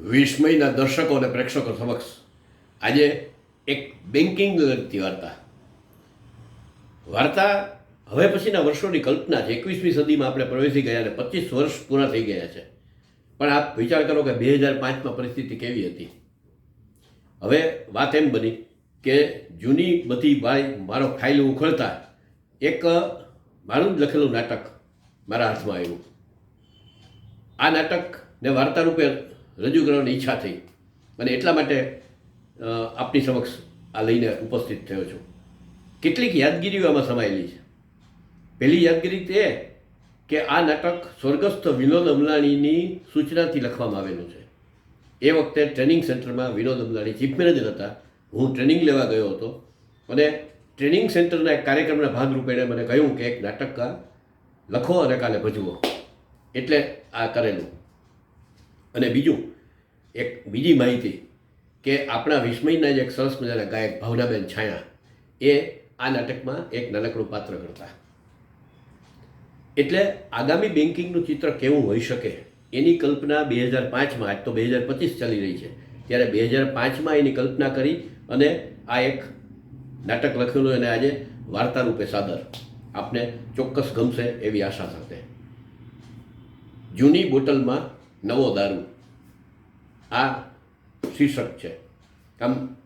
વિસ્મયના દર્શકો અને પ્રેક્ષકો સમક્ષ આજે એક બેન્કિંગ લગતી વાર્તા. વાર્તા હવે પછીના વર્ષોની કલ્પના છે. એકવીસમી સદીમાં આપણે પ્રવેશી ગયા અને પચીસ વર્ષ પૂરા થઈ ગયા છે. પણ આપ વિચાર કરો કે બે હજાર પાંચમાં પરિસ્થિતિ કેવી હતી? હવે વાત એમ બની કે જૂની બધી ભાઈ મારો ફાઇલ ઉખડતા એક, મારું જ લખેલું નાટક મારા હાથમાં આવ્યું. આ નાટકને વાર્તા રૂપે રજૂ કરવાની ઈચ્છા થઈ. અને એટલા માટે આપની સમક્ષ આ લઈને ઉપસ્થિત થયો છું. કેટલીક યાદગીરીઓ આમાં સમાયેલી છે. પહેલી યાદગીરી તે કે આ નાટક સ્વર્ગસ્થ વિનોદ અમલાણીની સૂચનાથી લખવામાં આવેલું છે. એ વખતે ટ્રેનિંગ સેન્ટરમાં વિનોદ અમલાણી ચીફ મેનેજર હતા. હું ટ્રેનિંગ લેવા ગયો હતો. અને ટ્રેનિંગ સેન્ટરના એક કાર્યક્રમના ભાગરૂપે એણે મને કહ્યું કે એક નાટક લખો અને કાલે ભજવો. એટલે આ કરેલું. અને બીજું, એક બીજી માહિતી કે આપણા વિસ્મયના જ એક સરસ મજાના ગાયક ભાવનાબેન છાયા, એ આ નાટકમાં એક નાનકડું પાત્ર કરતા. એટલે આગામી બેન્કિંગનું ચિત્ર કેવું હોઈ શકે, એની કલ્પના બે હજાર પાંચમાં, આજ તો બે હજાર પચીસ ચાલી રહી છે, ત્યારે બે હજાર પાંચમાં એની કલ્પના કરી અને આ એક નાટક લખેલું અને આજે વાર્તા રૂપે સાદર. આપને ચોક્કસ ગમશે એવી આશા સાથે. જૂની બોટલમાં નવો દારૂ. આ શીર્ષક છે. આમ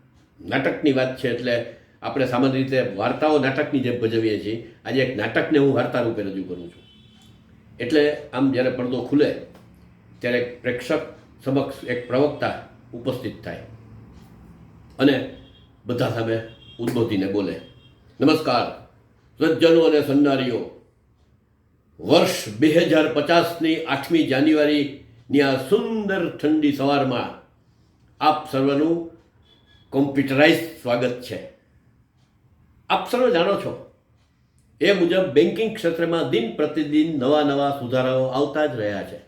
નાટકની વાત છે એટલે આપણે સામાન્ય રીતે વાર્તાઓ નાટકની જેમ ભજવીએ છીએ. આજે એક નાટકને હું વાર્તા રૂપે રજૂ કરું છું. એટલે આમ જ્યારે પડદો ખુલે, ત્યારે એક પ્રેક્ષક સમક્ષ એક પ્રવક્તા ઉપસ્થિત થાય. અને બધા સામે ઉદ્બોધીને બોલે, નમસ્કાર, સજ્જનો અને સન્નારીઓ. વર્ષ બે હજાર પચાસની આઠમી આ સુંદર ઠંડી સવારમાં આપ સર્વનું કોમ્પ્યુટરાઇઝ સ્વાગત છે. આપ સર્વ જાણો છો. એ મુજબ બેન્કિંગ ક્ષેત્રમાં દિન પ્રતિદિન નવા નવા સુધારાઓ આવતા જ રહ્યા છે.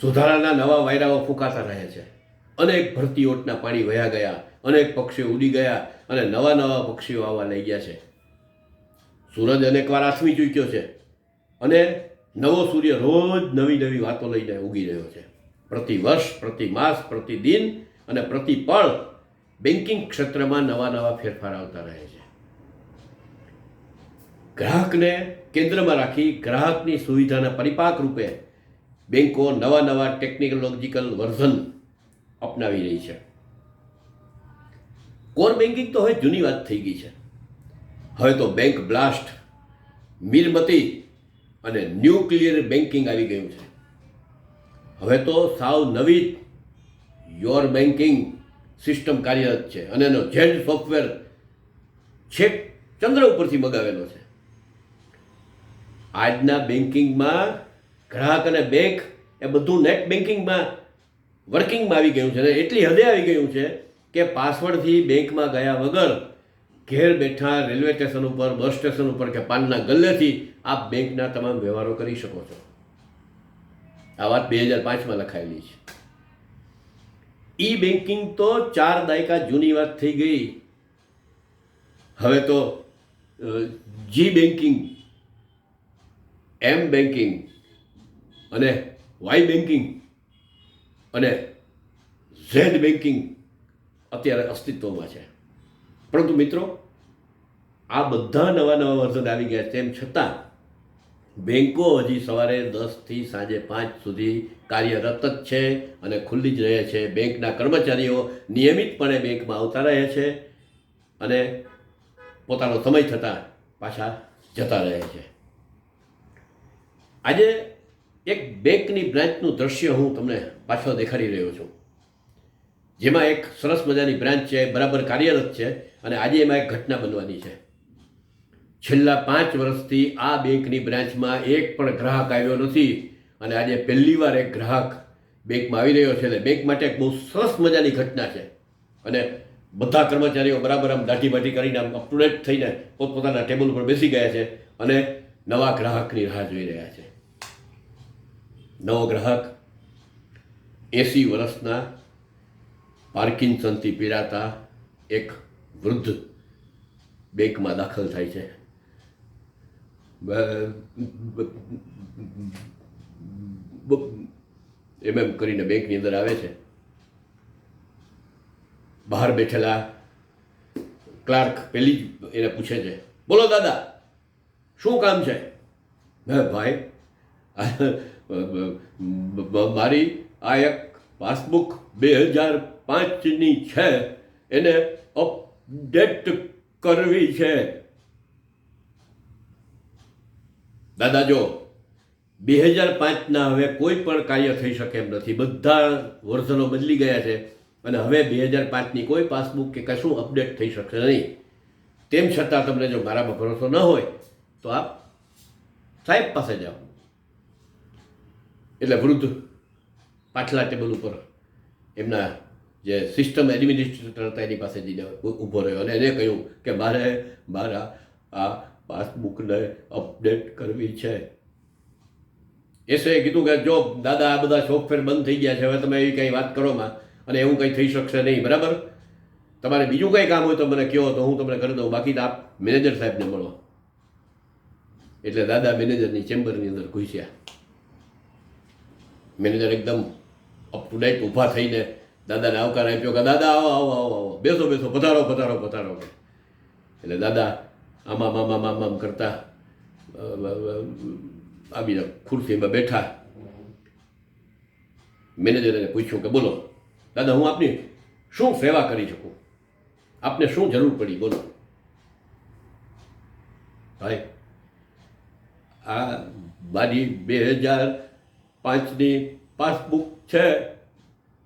સુધારાના નવા વાયરાઓ ફૂંકાતા રહે છે. અનેક ભરતી ઓટના પાણી વયા ગયા, અનેક પક્ષીઓ ઉડી ગયા અને નવા નવા પક્ષીઓ આવવા લઈ ગયા છે. સૂરજ અનેકવાર આસમી ચૂક્યો છે. અને નવો સૂર્ય રોજ નવી નવી વાતો લઈને ઉગી રહ્યો છે. પ્રતિ વર્ષ, પ્રતિ માસ, પ્રતિ અને પ્રતિ પળ બેન્કિંગ ક્ષેત્રમાં નવા નવા ફેરફાર આવતા રહે છે. ગ્રાહકને કેન્દ્રમાં રાખી ગ્રાહકની સુવિધાના પરિપાક રૂપે બેન્કો નવા નવા ટેકનોલોજીકલ વર્ઝન અપનાવી રહી છે. કોર બેન્કિંગ તો હવે જૂની વાત થઈ ગઈ છે. હવે તો બેંક બ્લાસ્ટ મીરમતી અને ન્યુક્લિયર બેન્કિંગ આવી ગયું છે. હવે તો સાવ નવી યોર બેન્કિંગ સિસ્ટમ કાર્યરત છે અને એનો ઝેડ સોફ્ટવેર છેક ચંદ્ર ઉપરથી મગાવેલો છે. આજના બેન્કિંગમાં ગ્રાહક અને બેંક એ બધું નેટ બેન્કિંગમાં વર્કિંગમાં આવી ગયું છે અને એટલી હદે આવી ગયું છે કે પાસવર્ડથી બેંકમાં ગયા વગર ઘેર બેઠા રેલવે સ્ટેશન ઉપર, બસ સ્ટેશન ઉપર કે પાનના ગલ્લેથી આપ બેંકના તમામ વ્યવહારો કરી શકો છો. આ વાત બે હજાર પાંચમાં લખાયેલી છે. ઈ બેન્કિંગ તો ચાર દાયકા જૂની વાત થઈ ગઈ. હવે તો જી બેન્કિંગ એમ બેન્કિંગ અને વાય બેન્કિંગ અને ઝેડ બેન્કિંગ અત્યારે અસ્તિત્વમાં છે. પરંતુ મિત્રો, આ બધા નવા નવા વર્ઝન આવી ગયા તેમ છતાં બેન્કો હજી સવારે દસથી સાંજે પાંચ સુધી કાર્યરત જ છે અને ખુલ્લી જ રહે છે. બેંકના કર્મચારીઓ નિયમિતપણે બેંકમાં આવતા રહે છે અને પોતાનો સમય થતાં પાછા જતા રહે છે. આજે એક બેંકની બ્રાન્ચનું દ્રશ્ય હું તમને પાછો દેખાડી રહ્યો છું. જેમાં એક સરસ મજાની બ્રાન્ચ છે, બરાબર કાર્યરત છે અને આજે એમાં એક ઘટના બનવાની છે. છેલ્લા પાંચ વર્ષથી આ બેંકની બ્રાન્ચમાં એક પણ ગ્રાહક આવ્યો નથી અને આજે પહેલીવાર એક ગ્રાહક બેંકમાં આવી રહ્યો છે એટલે બેંક માટે એક બહુ સરસ મજાની ઘટના છે. અને બધા કર્મચારીઓ બરાબર આમ દાઢી બાઢી કરીને આમ અપટુડેટ થઈને પોતપોતાના ટેબલ ઉપર બેસી ગયા છે અને નવા ગ્રાહકની રાહ જોઈ રહ્યા છે. નવો ગ્રાહક એંસી વર્ષના પાર્કિન્સનથી પીડાતા એક વૃદ્ધ બેંકમાં દાખલ થાય છે. એમ એમ કરીને બેંકની અંદર આવે છે. બહાર બેઠેલા ક્લાર્ક પેલી જ એને પૂછે છે, બોલો દાદા, શું કામ છે? ભાઈ મારી આ એક પાસબુક બે હજાર પાંચની છે. એને અપડેટ કરવી છે. દાદા જો બે હજાર પાંચના હવે કોઈ પણ કાર્ય થઈ શકે એમ નથી. બધા વર્ષનો બદલી ગયા છે અને હવે બે હજાર પાંચની કોઈ પાસબુક કે કશું અપડેટ થઈ શકશે નહીં. તેમ છતાં તમને જો મારામાં ભરોસો ન હોય, તો આપ સાહેબ પાસે જાઓ. એટલે વૃદ્ધ પાછલા ટેબલ ઉપર. એમના જે સિસ્ટમ એડમિનિસ્ટ્રેટર હતા એની પાસે જઈને ઊભો રહ્યો અને એને કહ્યું કે મારે મારા આ પાસબુકને અપડેટ કરવી છે. એસે કીધું કે જો દાદા, આ બધા સોફ્ટવેર બંધ થઈ ગયા છે, હવે તમે એવી કંઈ વાત કરોમાં અને એવું કંઈ થઈ શકશે નહીં, બરાબર? તમારે બીજું કંઈ કામ હોય તો મને કહો, તો હું તમને કરી દઉં. બાકી આપ મેનેજર સાહેબને મળો. એટલે દાદા મેનેજરની ચેમ્બરની અંદર ઘૂસ્યા. મેનેજર એકદમ અપ ટુ ડેટ ઊભા થઈને દાદાને આવકાર આપ્યો કે, દાદા, આવો આવો આવો આવો. બેસો બેસો, પધારો પધારો પધારો. એટલે દાદા આમામ આમામ આમામ કરતા આવીને ખુરશીમાં બેઠા. મેનેજરને પૂછ્યું કે, બોલો, દાદા, હું આપની શું સેવા કરી શકું? આપને શું જરૂર પડી? બોલો. ભાઈ, આ મારી બે હજાર પાંચની પાસબુક છે,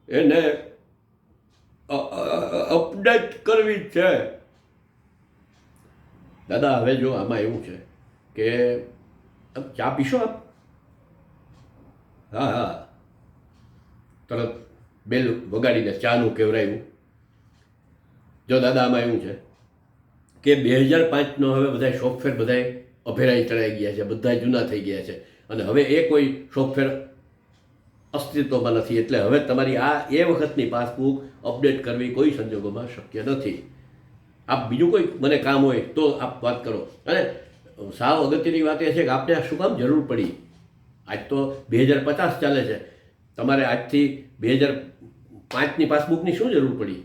એને અપડેટ કરવી છે. દાદા, હવે જો આમાં એવું છે કે ચા પીશો આપ? હા હા. તરત બેલ વગાડીને ચાનું કેવરાયું. જો દાદા, આમાં એવું છે કે બે હજાર પાંચનો હવે બધા સોફ્ટવેર બધાએ અભેરાઈ ચડાઈ ગયા છે બધા જૂના થઈ ગયા છે. અને હવે એ કોઈ સોફ્ટવેર અસ્તિત્વમાં નથી. એટલે હવે તમારી આ એ વખતની પાસબુક અપડેટ કરવી કોઈ સંજોગોમાં શક્ય નથી. આપ બીજું કોઈ મને કામ હોય તો આપ વાત કરો. અને સાવ અગત્યની વાત એ છે કે આપને શું કામ જરૂર પડી? આજ તો બે હજાર પચાસ ચાલે છે. તમારે આજથી બે હજાર પાંચની પાસબુકની શું જરૂર પડી?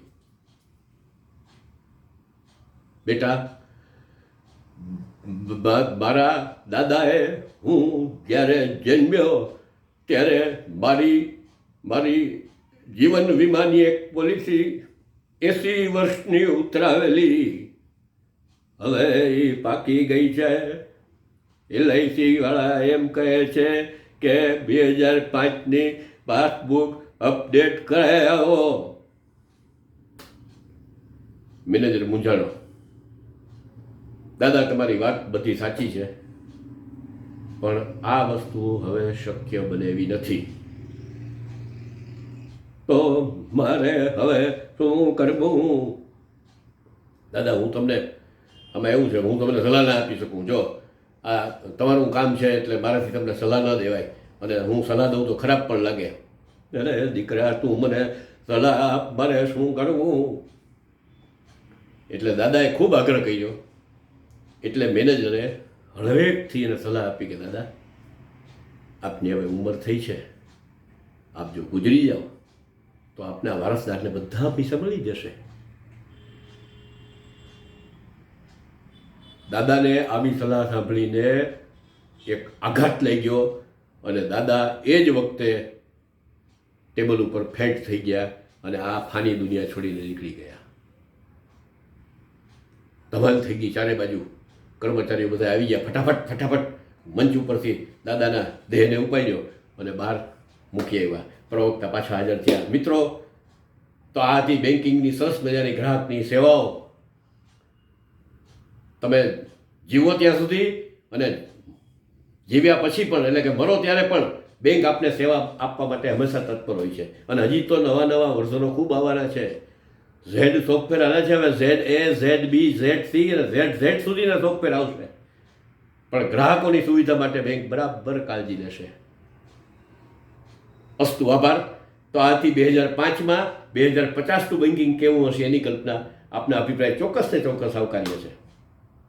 બેટા મારા દાદાએ હું જ્યારે જન્મ્યો ત્યારે મારી મારી જીવન વીમાની એક પોલિસી એંસી વર્ષની ઉતરાવેલી. હવે એ પાકી ગઈ છે. એલઆઈસીવાળા એમ કહે છે કે બે હજાર પાંચની પાસબુક અપડેટ કરાવી આવો મેનેજર મૂંઝાણો. દાદા, તમારી વાત બધી સાચી છે. પણ આ વસ્તુ હવે શક્ય બનેવી નથી. તો મારે હવે શું કરવું? દાદા, હું તમને આમાં એવું છે, હું તમને સલાહ ના આપી શકું. જો, આ તમારું કામ છે એટલે મારાથી તમને સલાહ ન દેવાય. અને હું સલાહ દઉં તો ખરાબ પણ લાગે. અરે, દીકરા, તું મને સલાહ આપ, મારે શું કરવું? એટલે દાદાએ ખૂબ આગ્રહ કર્યો. એટલે મેનેજરે હળવેકથી એને સલાહ આપી કે, દાદા, આપની હવે ઉંમર થઈ છે. આપ જો ગુજરી જાઓ, તો આપના વારસદારને બધા પૈસા મળી જશે. દાદાને આવી સલાહ સાંભળીને એક આઘાત લઈ ગયો અને દાદા એ જ વખતે ટેબલ ઉપર ફેટ થઈ ગયા અને આ ફાની દુનિયા છોડીને નીકળી ગયા. ધમાલ થઈ ગઈ ચારે બાજુ. કર્મચારીઓ બધા આવી ગયા. ફટાફટ ફટાફટ મંચ ઉપરથી દાદાના દેહને ઉપાડ્યો અને બહાર મૂકી આવ્યા. પ્રવક્તા પાછા હાજર થયા. મિત્રો, તો આ હતી બેન્કિંગની સરસ મજાની ગ્રાહકની સેવાઓ. તમે જીવો ત્યાં સુધી અને જીવ્યા પછી પણ, એટલે કે મરો ત્યારે પણ બેંક આપને સેવા આપવા માટે હંમેશા તત્પર હોય છે. અને હજી તો નવા નવા વર્ષોનો ખૂબ આવવાના છે. ઝેડ સોફ્ટવેર આવે છે હવે Z A Z B Z C અને ઝેડ ઝેડ સુધીના સોફ્ટવેર આવશે પણ ગ્રાહકોની સુવિધા માટે બેંક બરાબર કાળજી લેશે. અસ્તુ આભાર. તો આથી બે હજાર પાંચમાં બે હજાર પચાસનું બેન્કિંગ કેવું હશે એની કલ્પના આપના અભિપ્રાય ચોક્કસને ચોક્કસ આવકાર્ય છે